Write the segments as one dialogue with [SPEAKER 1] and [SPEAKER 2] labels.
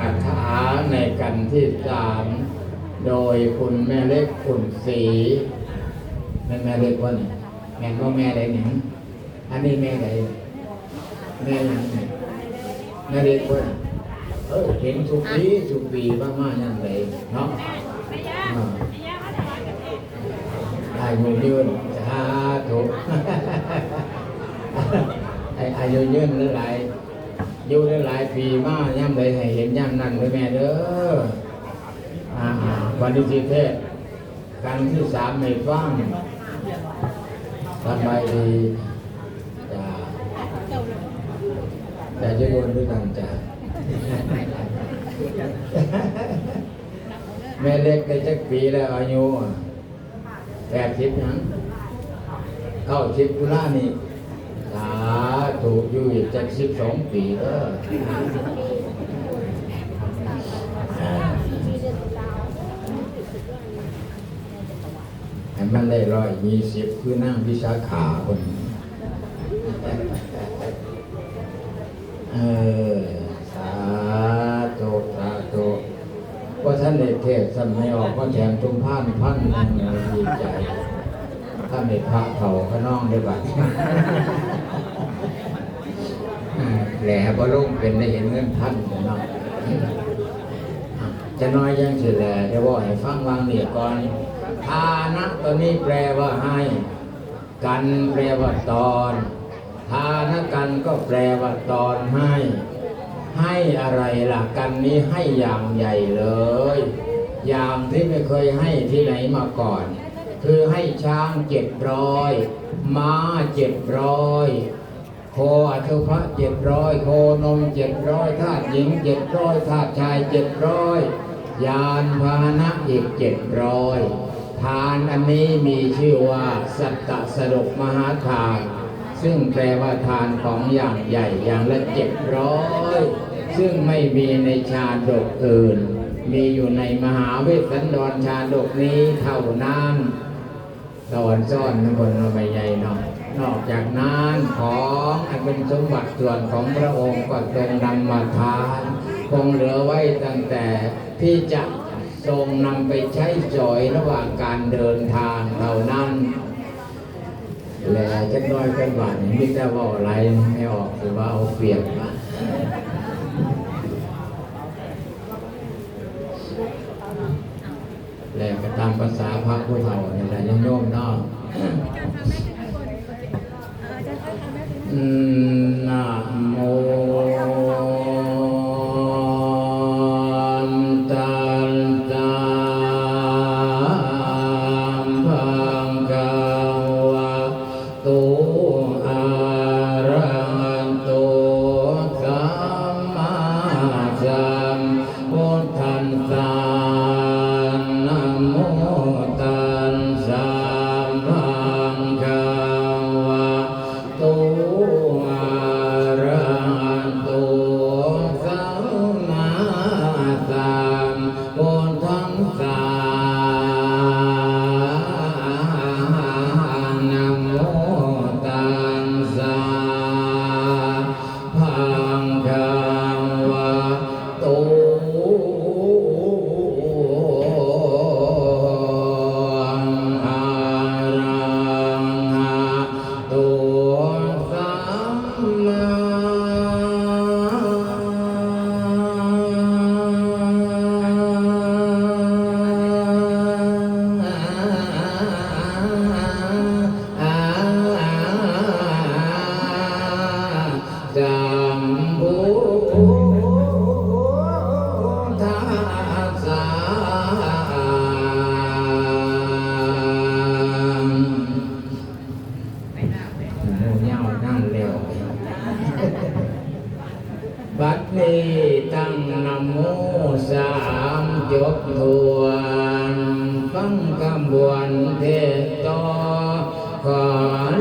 [SPEAKER 1] อาถาในกันที่สามโดยคุณแม่เล็กคุณสีแม่แม่เล็กว่านี่แม่ก็แม่ใดหนึ่งอันนี้แม่ใดแม่ยังไงแม่เล็กว่าเออเห็นทุกปีทุกปีบ้างมาอย่างไรเนาะอ่ายุยืนสาธุไอ้อายุยืนหรือไร อยู่ได้หลายปีมาย่ำใดให้เห็นย่ำนั่นเลยแม่เด้ออ่าวันที่สิเทศการที่สามในฟังสบายดีจ้าแต่จะโดนด้วยกันจ้าแม่เล็กได้จักปีแล้วอายุแปดสิบยังเข้าสิบกุลานี่ ธุอยู่อีกจักสิบสองปีเด้อให้มันได้ร้อยยี่สิบคือนั่งวิชาขาคนเออสาธุสาธุว่าท่านได้เทศน์สันไม่ออกก็แถมจุมพานพันหนึ่งดีใจถ้าไม่พระเขาก็น้องได้บัด แหล่บ่ลงเป็นได้เห็นเงินพันเนาะจะน้อยยังสิแหล่จะว่าให้ฟังวางเนี่ก่อนทานะตัวนี้แปลว่าให้ กันแปลว่าตอนทานะกันก็แปลว่าตอนให้ ให้อะไรล่ะกันนี้ให้อย่างใหญ่เลย อย่างที่ไม่เคยให้ที่ไหนมาก่อน คือให้ช้างเจ็ดร้อยม้าเจ็ดร้อย โคอัตุพระเจ็ดร้อยโคนมเจ็ดร้อยทาสหญิงเจ็ดร้อยทาสชายเจ็ดร้อยยานพาหนะอีกเจ็ดร้อยทานอันนี้มีชื่อว่า สัตตสรุปมหาทาน ซึ่งแปลว่าทานของอย่างใหญ่อย่างละเจ็ดร้อยซึ่งไม่มีในชาดกอื่น มีอยู่ในมหาเวสสันดรชาดกนี้เท่านั้น สอนซ่อนทั้งบนเราไม่ใหญ่เนาะนอกจากนั้นของอันเป็นสมบัติส่วนของพระองค์ก็ทรงนำมาทานคงเหลือไว้ตั้งแต่ที่จะทรงนำไปใช้สอยระหว่างการเดินทางเท่านั้นแหล่จักน้อยกันบานี่มีแต่เว่าอะไรไม่ออกหรือว่าเอาเปรียบมา แหล่ก็ตามภาษาพระผู้เฒ่านี่แหละยังโยมเนาะอืม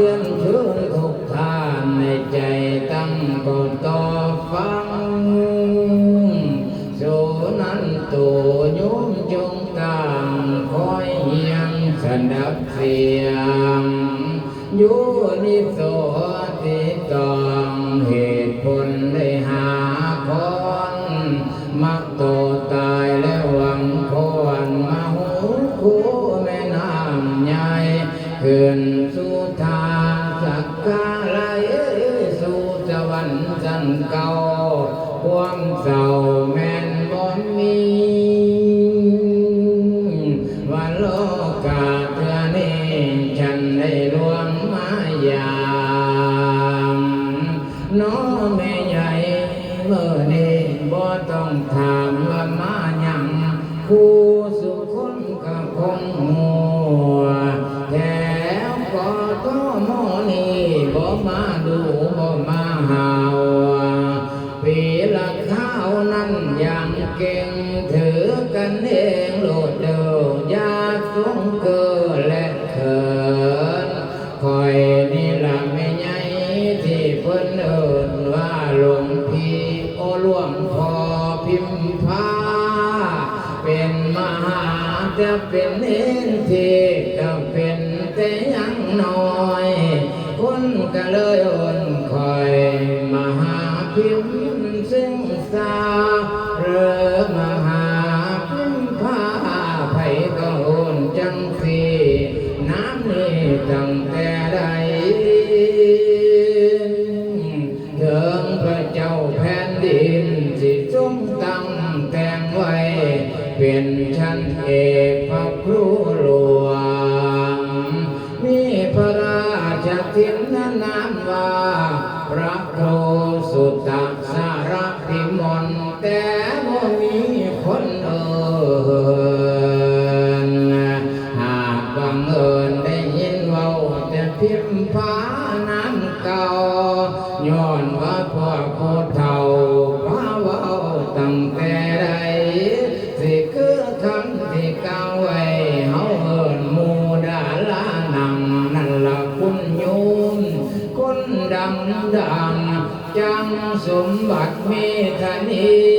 [SPEAKER 1] รียนเชิญทุกท่านในใจตั้งก่อนต่อฟังโสนั้นตัวโยมจงตั้งคอยเฮียงสนับเสียงยุนิโส ความเศร้าแม่นบ่มี Om แต่ใดเถิงพระเจ้าแผ่นดินที่จงตั้งแต่งไว้ เป็นชั้นเอกพระ เท่ามาวาตั้งแต่ใดสิคือคำที่เก่าไว้เฮาเอิ้นมูดาลานังนั่นละคุณโยมคุณดำดำจังสมบัติเมธนี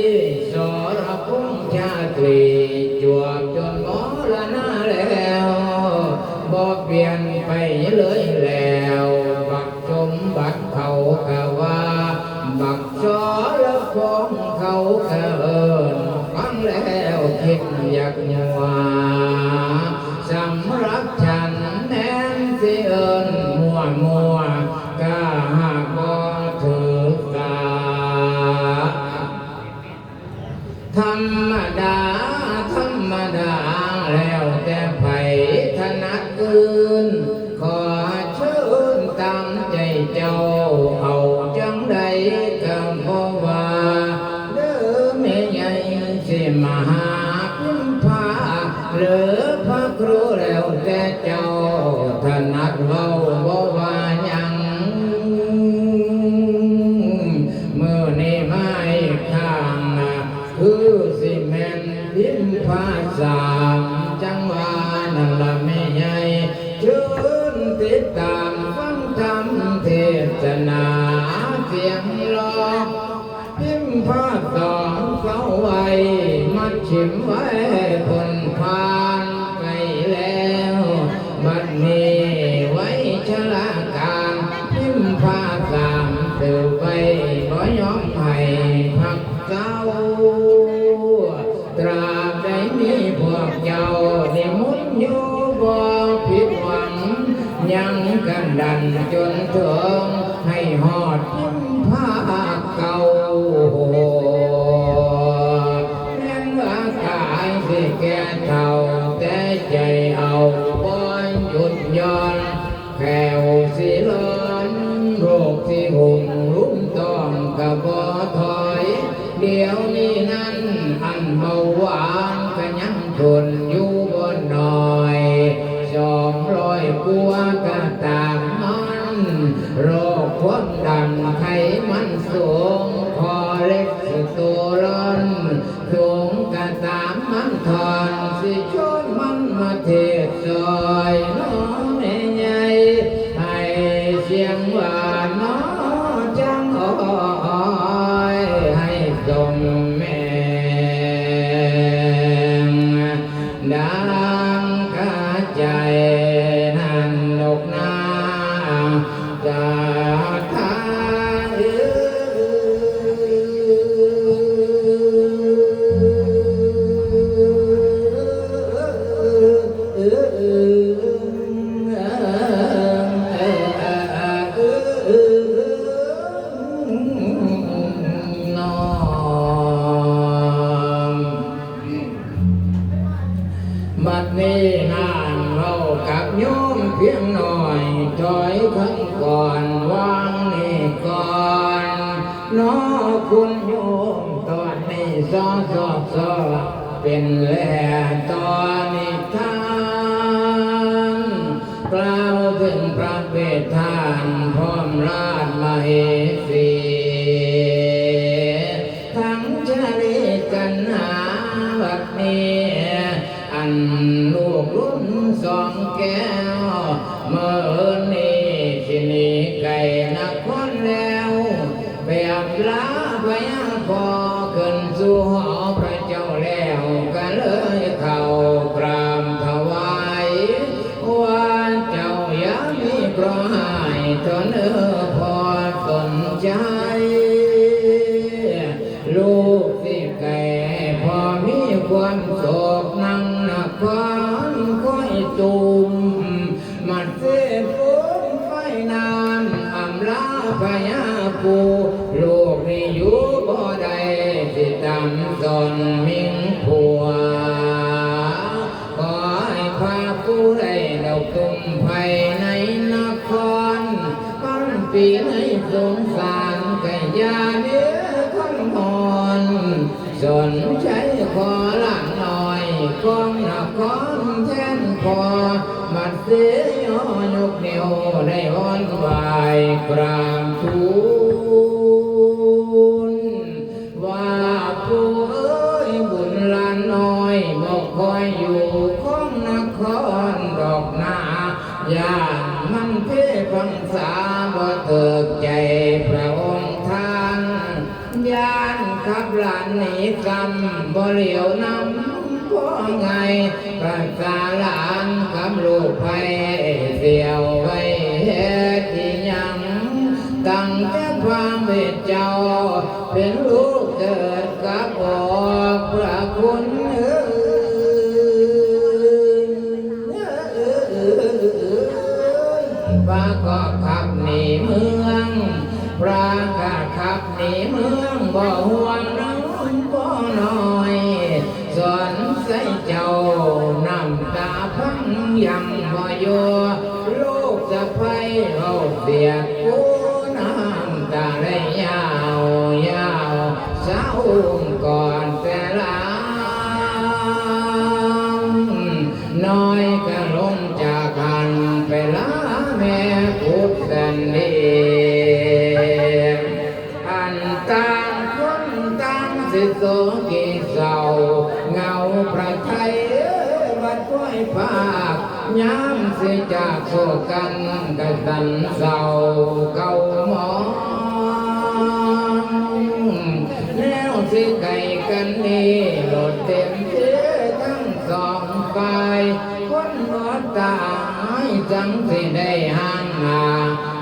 [SPEAKER 1] ยักยาวาสัมรักช có nhóm thầy thật cao. Trà đấy mi buộc giàu thì muốn nhu vô phía hoàng nhân cần đành chuẩn thượng. mirada. น้อคุณโยมตอนนี้ซอซอซอเป็นแล่ตอนนี้ทานกล่าวถึงพระเวททานพร้อมราชมาเห วกุมภายในนครปั้นปีให้สงสารกันยาเนื้อคนหอนสนใจขอละหน่อยกองนครแท่นพอมัดเสียยกเนียวได้อ่อนวายกรามทู พระองค์ท่านย่านขับหลานหนีกรรมบ่เหลียวนำพ่อไงประสาหลานกับลูกไปเสียวไว้เฮ็ดที่ยังตั้งแต่ความเป็นเจ้า เป็นลูกเกิดกับออกพระคุณ เจ้าน้ำตาพังยังบ่อยู่ลูกจะไปเอาเบียกู ย้ำสิจากโศกันกะสันเศร้าเก่าหมองแล้วสิไก่กันนี่หลดเต็มที่ทั้งสองฝ่ายคนหมดตายจังสิได้ห่างหา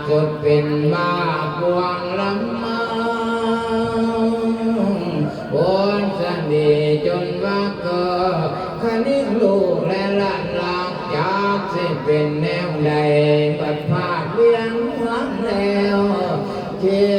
[SPEAKER 1] สุดเป็นมาพวงลำมาบนสันดีจนว่าเกิดคณิ เ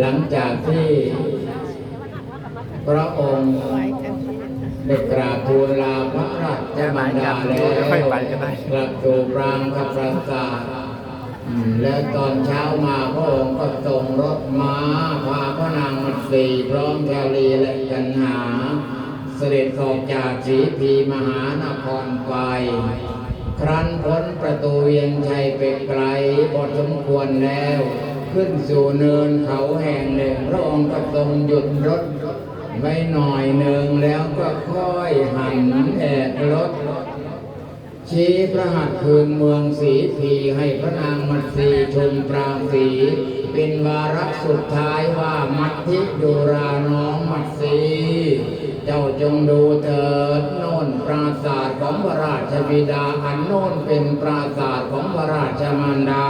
[SPEAKER 1] หลังจากที่พระองค์ได้กราบทูลลาพระราชมารดาแล้ว
[SPEAKER 2] ปก็ได้
[SPEAKER 1] กลับสู่ปรางคปราสาทและตอนเช้ามาพระองค์ก็ทรงรถม้าพาพระนางมัตสีพร้อมชาลีและกันหา เสด็จออกจากสีพีมหานครไป ครั้นพ้นประตูเวียงชัยไปไกลพอสมควรแล้ว ขึ้นสู่เนินเขาแห่งหนึ่ง พระองค์ก็ทรงหยุดรถไว้หน่อยหนึ่งแล้วก็ค่อยหันแอกรถ ชี้พระหัตถ์คืนเมืองสีพีให้พระนางมัตสีชมปรางสีเป็นวาระสุดท้ายว่ามัทธิดูราน้องมัตสีเจ้าจงดูเถิดโน่นปราศาสตร์ของพระราชบิดาอันโน่นเป็นปราศาสตร์ของพระราชมารดา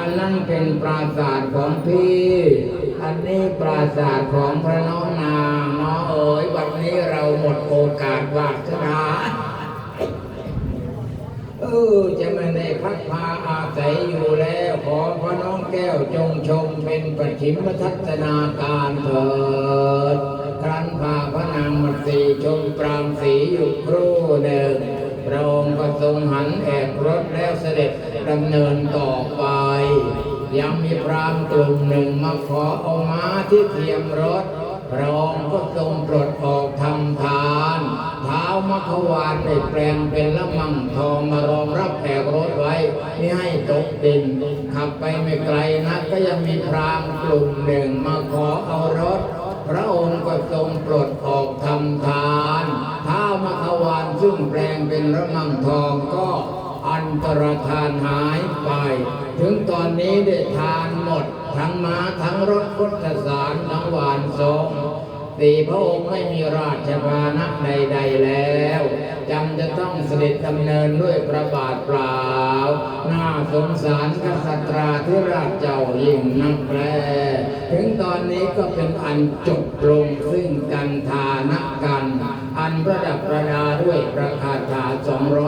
[SPEAKER 1] อันนั้นเป็นปราศาสตร์ของพี่ อันนี้ปราศาสตร์ของพระน้องนางน้อเอ๋ยวันนี้เราหมดโอกาสวาสนาเออจะไม่ได้พัดพาอาศัยอยู่แล้วขอพระน้องแก้วจงชมเป็นปัจฉิมทัศนาการเถิดครั้นพาพระนางมัตสีชมปรางสีอยู่ครู่หนึ่งพระองค์ก็ทรงหันแอกรถแล้วเสด็จดำเนินต่อไป ยังมีพรามกลุ่มหนึ่งมาขอเอาม้าที่เทียมรถพระองค์ก็ทรงปลดออกทำทานเท้ามัขวานได้แปลงเป็นละมังทองมารองรับแอกรถไว้ไม่ให้ตกดินขับไปไม่ไกลนักก็ยังมีพรามกลุ่มหนึ่งมาขอเอารถ พระองค์ก็ทรงปลดออกทำทานเท้ามัขวานซึ่งแปลงเป็นละมังทองก็ อันตรธานหายไป ถึงตอนนี้ได้ทานหมด ทั้งม้าทั้งรถพุทธสารทั้งหวานทรงตีพระองค์ไม่มีราชพานะใด ๆ แล้วจำจะต้องเสด็จดำเนินด้วยประบาทเปล่า น่าสงสารกษัตราที่ราชเจ้ายิ่งนักแปลถึงตอนนี้ก็เป็นอันจบลงซึ่งกันทา ประดับประดาด้วยประคาถา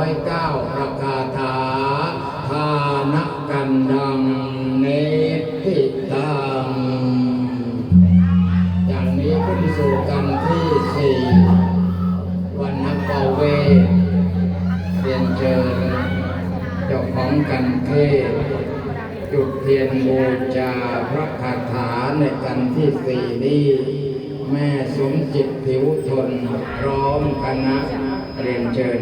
[SPEAKER 1] 209ประคาถาทานกันดังเนติตังอย่างนี้ขึ้นสู่กันที่สี่วันนับเปาเวเรียนเชิญเจ้าของกันเทศจุดเทียนบูชาพระคาถาในกันที่สี่นี้แม่สมจิตผิวทนร มคณะเรียนเชิญ